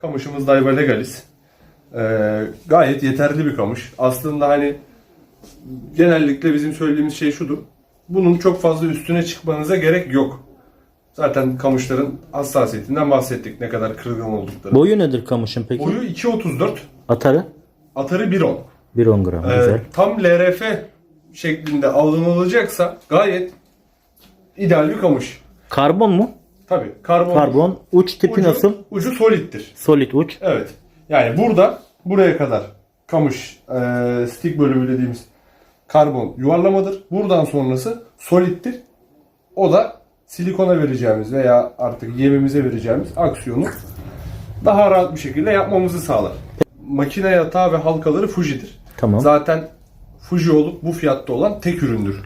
Kamışımız Daiwa Legalis. Ee, gayet yeterli bir kamış. Aslında hani genellikle bizim söylediğimiz şey şudur. Bunun çok fazla üstüne çıkmanıza gerek yok. Zaten kamışların hassasiyetinden bahsettik. Ne kadar kırılgan oldukları. Boyu nedir kamışın peki? Boyu 2.34. Atarı? Atarı 1.10. 1.10 gram. Ee, Güzel. tam LRF şeklinde alınılacaksa gayet ideal bir kamış. Karbon mu? Tabii karbon. Karbon. Uç tipi ucu, nasıl? Ucu soliddir. Solid uç. Evet. Yani burada buraya kadar kamış e, stick bölümü dediğimiz karbon yuvarlamadır. Buradan sonrası soliddir. O da silikona vereceğimiz veya artık yemimize vereceğimiz aksiyonu daha rahat bir şekilde yapmamızı sağlar. Makine yatağı ve halkaları Fuji'dir. Tamam. Zaten Fuji olup bu fiyatta olan tek üründür.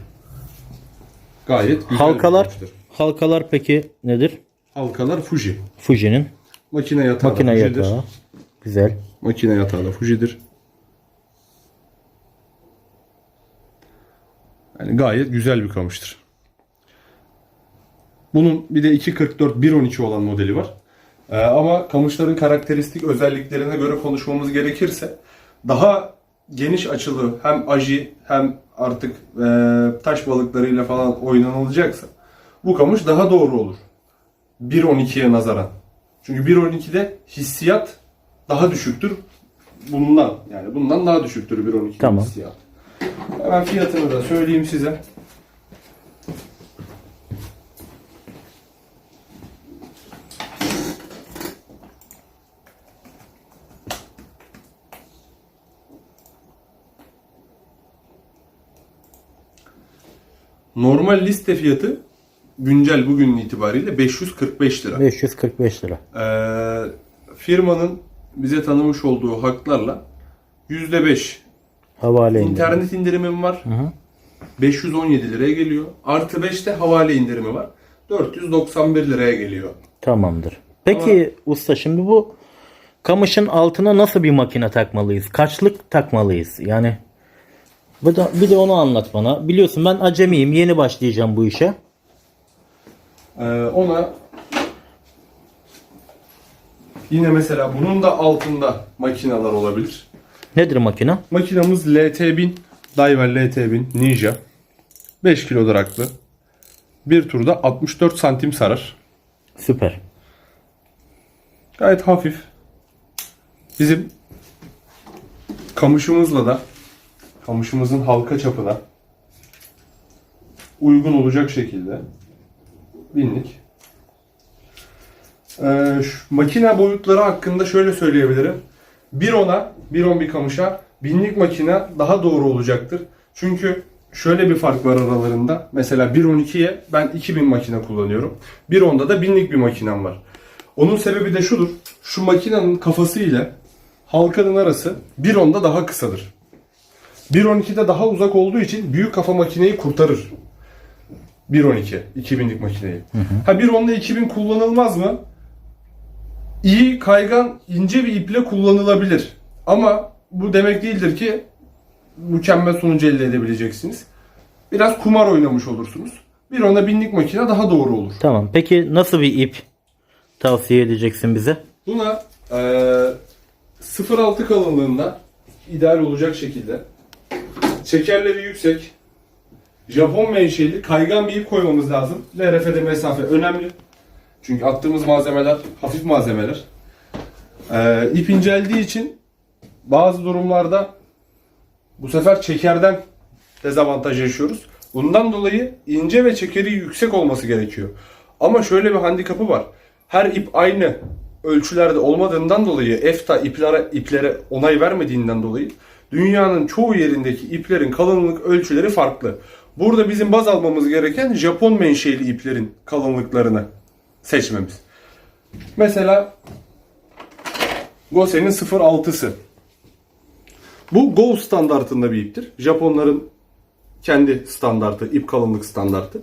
Gayet güzel bir Halkalar kamıştır. Halkalar peki nedir? Halkalar Fuji. Fuji'nin Makine yatağı makine da Fuji'dir. yatağı. Güzel. Makine yatağı da Fuji'dir. Yani gayet güzel bir kamıştır. Bunun bir de 2.44 1.12 olan modeli var. Ee, ama kamışların karakteristik özelliklerine göre konuşmamız gerekirse daha geniş açılı hem aji hem artık e, taş balıklarıyla falan oynanılacaksa bu kamış daha doğru olur. 1.12'ye nazaran. Çünkü 1.12'de hissiyat daha düşüktür. Bundan yani bundan daha düşüktür 1.12 Tamam. hissiyat. Hemen fiyatını da söyleyeyim size. Normal liste fiyatı güncel bugün itibariyle 545 lira. 545 lira. Ee, firmanın bize tanımış olduğu haklarla %5 Havale indirimi. internet indirimim var. 517 liraya geliyor. Artı 5 de havale indirimi var. 491 liraya geliyor. Tamamdır. Peki usta şimdi bu kamışın altına nasıl bir makine takmalıyız? Kaçlık takmalıyız? Yani bir de, bir de onu anlat bana. Biliyorsun ben acemiyim. Yeni başlayacağım bu işe. Ee, ona yine mesela bunun da altında makineler olabilir. Nedir makine? Makinamız LT1000, Daiwa LT1000 Ninja. 5 kilo draklı. Bir turda 64 santim sarar. Süper. Gayet hafif. Bizim kamışımızla da kamışımızın halka çapına uygun olacak şekilde binlik. Ee, şu makine boyutları hakkında şöyle söyleyebilirim. 1.10'a, 1.10 bir kamışa binlik makine daha doğru olacaktır. Çünkü şöyle bir fark var aralarında. Mesela 1.12'ye ben 2000 makine kullanıyorum. 1.10'da da binlik bir makinem var. Onun sebebi de şudur. Şu makinenin kafası ile halkanın arası 1.10'da daha kısadır. 1.12'de daha uzak olduğu için büyük kafa makineyi kurtarır. 1.12 2000'lik makineyi. Ha 1.10'da 2000 kullanılmaz mı? İyi kaygan ince bir iple kullanılabilir. Ama bu demek değildir ki mükemmel sonucu elde edebileceksiniz. Biraz kumar oynamış olursunuz. Bir ona binlik makine daha doğru olur. Tamam. Peki nasıl bir ip tavsiye edeceksin bize? Buna e, 0.6 kalınlığında ideal olacak şekilde çekerleri yüksek Japon menşeli kaygan bir ip koymamız lazım. LRF'de mesafe önemli. Çünkü attığımız malzemeler hafif malzemeler. E, ip inceldiği için bazı durumlarda bu sefer çekerden dezavantaj yaşıyoruz. Bundan dolayı ince ve çekeri yüksek olması gerekiyor. Ama şöyle bir handikapı var. Her ip aynı ölçülerde olmadığından dolayı EFTA iplere, iplere onay vermediğinden dolayı dünyanın çoğu yerindeki iplerin kalınlık ölçüleri farklı. Burada bizim baz almamız gereken Japon menşeli iplerin kalınlıklarını seçmemiz. Mesela Gose'nin 0.6'sı. Bu Go standartında bir iptir. Japonların kendi standartı, ip kalınlık standartı.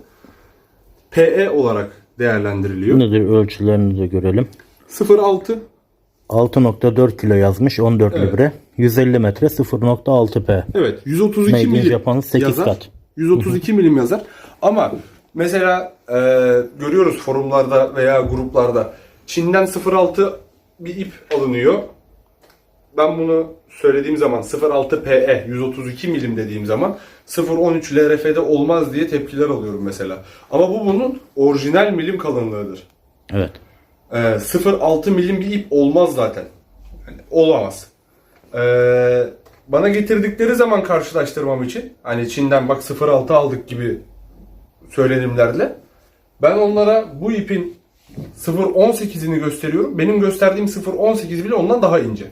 PE olarak değerlendiriliyor. Nedir ölçülerini de görelim. 0.6 6.4 kilo yazmış 14 Evet. libre. 150 metre 0.6 P. Evet 132 Made in milim Japan 8 yazar. kat. 132 milim yazar. Ama mesela e, görüyoruz forumlarda veya gruplarda Çin'den 0.6 bir ip alınıyor. Ben bunu söylediğim zaman 06PE 132 milim dediğim zaman 013 LRF'de olmaz diye tepkiler alıyorum mesela. Ama bu bunun orijinal milim kalınlığıdır. Evet. Ee, 0.6 milim bir ip olmaz zaten. Yani olamaz. Ee, bana getirdikleri zaman karşılaştırmam için hani Çin'den bak 0.6 aldık gibi söylenimlerle ben onlara bu ipin 0.18'ini gösteriyorum. Benim gösterdiğim 0.18 bile ondan daha ince.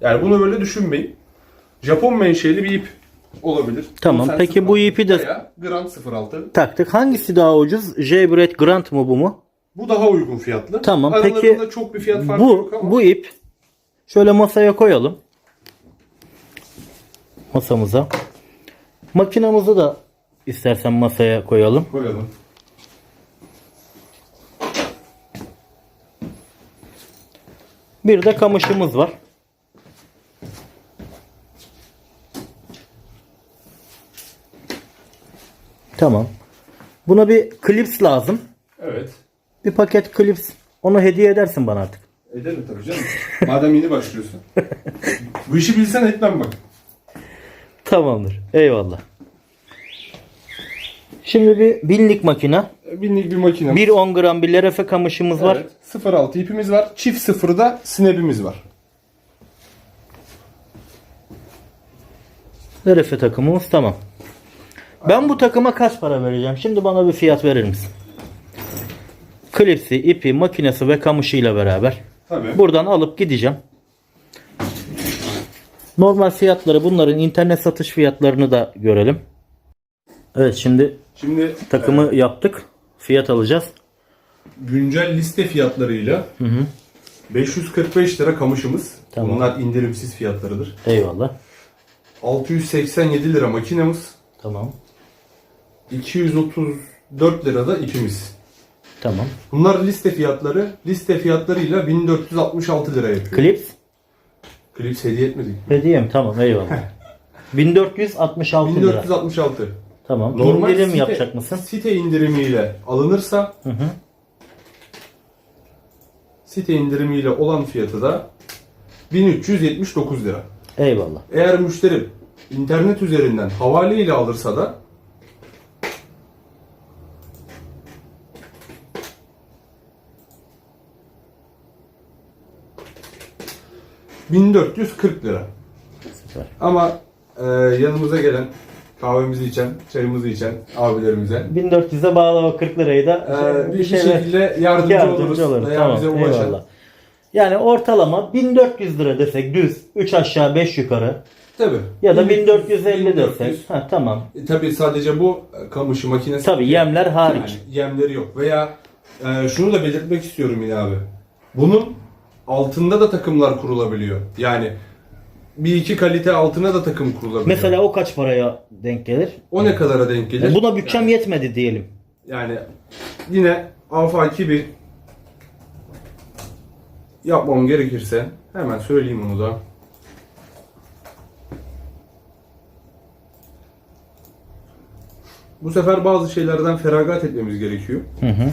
Yani bunu böyle düşünmeyin. Japon menşeli bir ip olabilir. Tamam, Sen peki bu 0.6 ipi de- Grand 06 Taktık. Hangisi daha ucuz? J-Bread Grant mı bu mu? bu daha uygun fiyatlı. Tamam, Aralarında peki çok bir fiyat farkı Bu yok ama. bu ip şöyle masaya koyalım. Masamıza. Makinamızı da istersen masaya koyalım. Koyalım. Bir de kamışımız var. Tamam. Buna bir klips lazım. Evet. Bir paket klips. Onu hediye edersin bana artık. Ederim tabii canım. Madem yeni başlıyorsun. Bu işi bilsen etmem bak. Tamamdır. Eyvallah. Şimdi bir binlik makina. Binlik bir makine. Bir 10 gram bir LRF kamışımız var. Evet. 06 ipimiz var. Çift sıfırda snap'imiz var. LRF takımımız tamam. Ben bu takıma kaç para vereceğim? Şimdi bana bir fiyat verir misin? Klipsi, ipi, makinesi ve kamışıyla beraber. Tabii. Buradan alıp gideceğim. Normal fiyatları bunların internet satış fiyatlarını da görelim. Evet şimdi Şimdi takımı yaptık. Fiyat alacağız. güncel liste fiyatlarıyla 545 lira kamışımız. Tamam. Bunlar indirimsiz fiyatlarıdır. Eyvallah. 687 lira makinemiz. Tamam. 234 lira da ipimiz. Tamam. Bunlar liste fiyatları. Liste fiyatlarıyla 1466 lira yapıyor. Klips Klips hediye etmedik. mi? Tamam eyvallah. 1466 lira. 1466. Tamam. Normal İndirim site- yapacak mısın? Site indirimiyle alınırsa Hı hı. site indirimiyle olan fiyatı da 1379 lira. Eyvallah. Eğer müşteri internet üzerinden havale ile alırsa da ...1440 lira. Süper. Ama e, yanımıza gelen, kahvemizi içen, çayımızı içen abilerimize 1400'e bağla o 40 lirayı da e, bir, bir şeyle- şekilde yardımcı, yardımcı oluruz. oluruz. Veya Tamam. bize ulaşan. Eyvallah. Yani ortalama 1400 lira desek düz 3 aşağı 5 yukarı Tabii. ya da 1400, 1450 1400. desek. Ha tamam. E, tabii sadece bu e, kamışı makinesi. Tabii yemler hariç. Yani yemleri yok. Veya e, şunu da belirtmek istiyorum yine abi. Bunun altında da takımlar kurulabiliyor. Yani bir iki kalite altına da takım kurulabiliyor. Mesela o kaç paraya denk gelir? o ne kadara denk gelir? Buna bütçem yetmedi diyelim. Yani yine afaki bir yapmam gerekirse hemen söyleyeyim onu da. Bu sefer bazı şeylerden feragat etmemiz gerekiyor. Hı hı.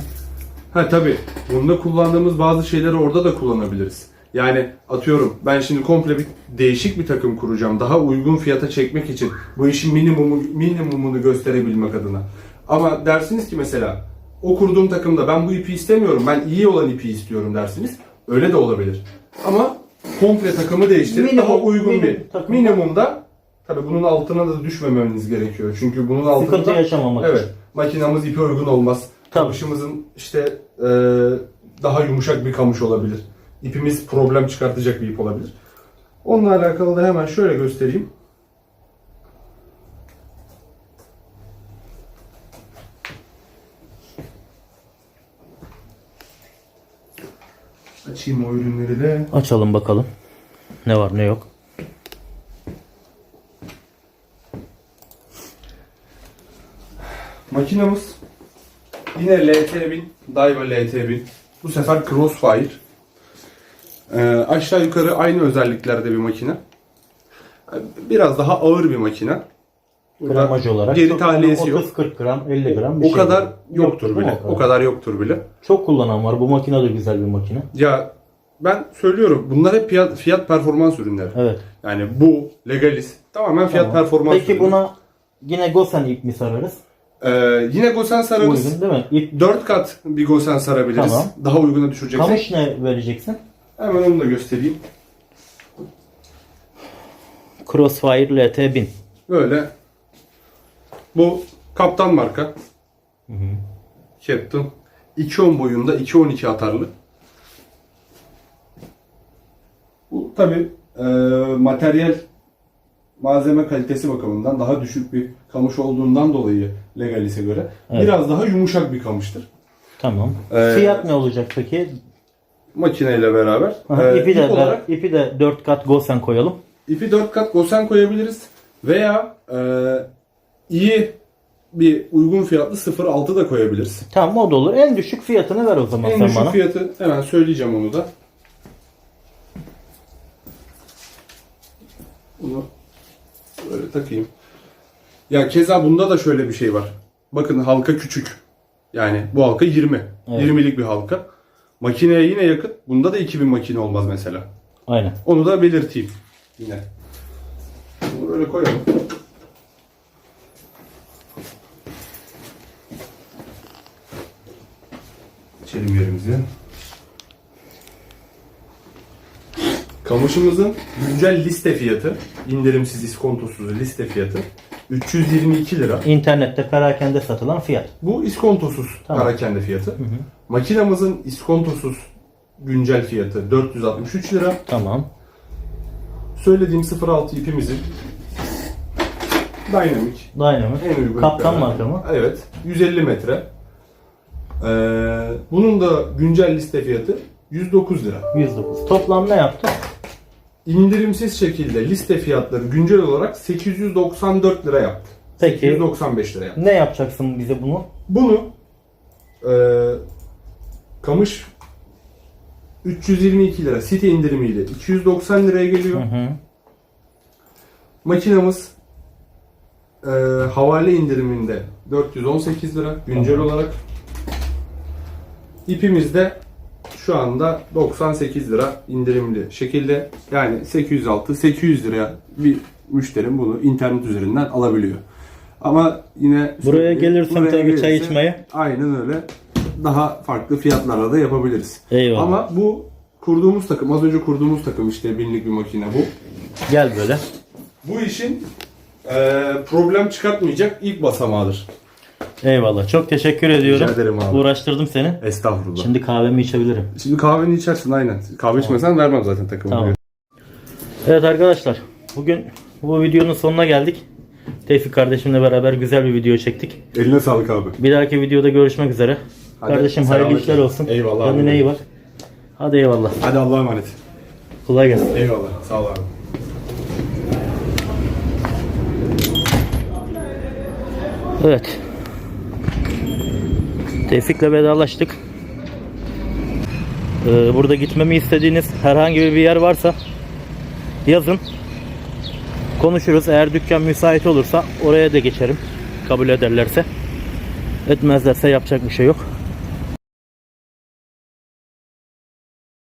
Ha tabi bunda kullandığımız bazı şeyleri orada da kullanabiliriz. Yani atıyorum ben şimdi komple bir değişik bir takım kuracağım. Daha uygun fiyata çekmek için bu işin minimumu, minimumunu gösterebilmek adına. Ama dersiniz ki mesela o kurduğum takımda ben bu ipi istemiyorum. Ben iyi olan ipi istiyorum dersiniz. Öyle de olabilir. Ama komple takımı değiştirip Minimum- daha uygun minimum bir takım. minimumda tabi bunun altına da düşmemeniz gerekiyor. Çünkü bunun altında Sıkıntı yaşamamak Evet. için. Makinamız ipi uygun olmaz. Tabii. Kamışımızın işte e, daha yumuşak bir kamış olabilir. İpimiz problem çıkartacak bir ip olabilir. Onunla alakalı da hemen şöyle göstereyim. Açayım o ürünleri de. Açalım bakalım. Ne var ne yok. Makinamız yine LT1000, Daiwa LT1000. Bu sefer Crossfire. Ee, aşağı yukarı aynı özelliklerde bir makine. Biraz daha ağır bir makine. Burada Gramaj olarak. Geri tahliyesi yok. 30-40 gram 50 gram bir O şey kadar var. yoktur değil mi bile. O kadar yoktur bile. Çok kullanan var. Bu makine de güzel bir makine. Ya ben söylüyorum bunlar hep fiyat, fiyat performans ürünleri. Evet. Yani bu Legalis tamamen fiyat Tamam. performans Peki ürünü. buna yine Gosen ip mi sararız? Ee, yine Gosen sararız. Uygun değil mi? İp 4 kat bir Gosen sarabiliriz. Tamam. Daha uyguna düşüreceksek. kamış ne vereceksin? Hemen onu da göstereyim. Crossfire LT 1000. Böyle. Bu kaptan marka. Captain. 2.10 boyunda 2.12 atarlı. Bu tabi materyal malzeme kalitesi bakımından daha düşük bir kamış olduğundan dolayı Legalis'e göre Evet. biraz daha yumuşak bir kamıştır. Tamam. Ee, Fiyat ne olacak peki? Makineyle beraber. Aha, Ee, ipi de ip olarak ipi de 4 kat Gosen koyalım. İpi 4 kat gosen koyabiliriz. Veya e, iyi bir uygun fiyatlı 0.6 da koyabiliriz. Tamam o da olur. En düşük fiyatını ver o zaman En sen düşük bana. fiyatı hemen söyleyeceğim onu da. Bunu böyle takayım. Ya keza bunda da şöyle bir şey var. Bakın halka küçük. Yani bu halka 20. Evet. 20'lik bir halka. Makineye yine yakın. Bunda da 2000 makine olmaz mesela. Aynen. Onu da belirteyim yine. Bunu böyle koyalım. İçelim yerimizi. Kamışımızın güncel liste fiyatı, indirimsiz iskontosuz liste fiyatı 322 lira. İnternette perakende satılan fiyat. Bu iskontosuz Tamam. parakende fiyatı. Makinamızın iskontosuz güncel fiyatı 463 lira. Tamam. Söylediğim 06 ipimizin Dynamic Dynamic. en uygun Kaptan iplerden. marka mı? Evet. 150 metre. Ee, bunun da güncel liste fiyatı 109 lira. 109. Toplam ne yaptı? İndirimsiz şekilde liste fiyatları güncel olarak 894 lira yaptı. Peki. 895 lira yaptı. Ne yapacaksın bize bunu? Bunu e, kamış 322 lira site indirimiyle 290 liraya geliyor. Hı hı. Makinamız e, havale indiriminde 418 lira güncel olarak. İpimiz de şu anda 98 lira indirimli şekilde yani 806-800 liraya bir müşterim bunu internet üzerinden alabiliyor. Ama yine Buraya gelirsem buraya tabii çay içmeye. Aynen öyle. Daha farklı fiyatlarla da yapabiliriz. Eyvallah. Ama bu kurduğumuz takım, az önce kurduğumuz takım işte binlik bir makine bu. Gel böyle. Bu işin eee, problem çıkartmayacak ilk basamağıdır. Eyvallah. Çok teşekkür ediyorum. Rica ederim abi. Uğraştırdım seni. Estağfurullah. Şimdi, Şimdi kahvemi içebilirim. kahveni içersin aynen. Kahve içmesen vermem zaten takımı. Tamam. Evet arkadaşlar. Bugün bu videonun sonuna geldik. Tevfik kardeşimle beraber güzel bir video çektik. Eline sağlık abi. Bir dahaki videoda görüşmek üzere. Hadi, Kardeşim hayırlı işler olsun. Eyvallah Kendine abi. iyi bak. Hadi eyvallah. Hadi Allah'a emanet. Kolay gelsin. Eyvallah. Sağ ol abi. Evet. Tevfik'le vedalaştık. Ee, burada gitmemi istediğiniz herhangi bir yer varsa yazın. Konuşuruz. Eğer dükkan müsait olursa oraya da geçerim. Kabul ederlerse. Etmezlerse yapacak bir şey yok.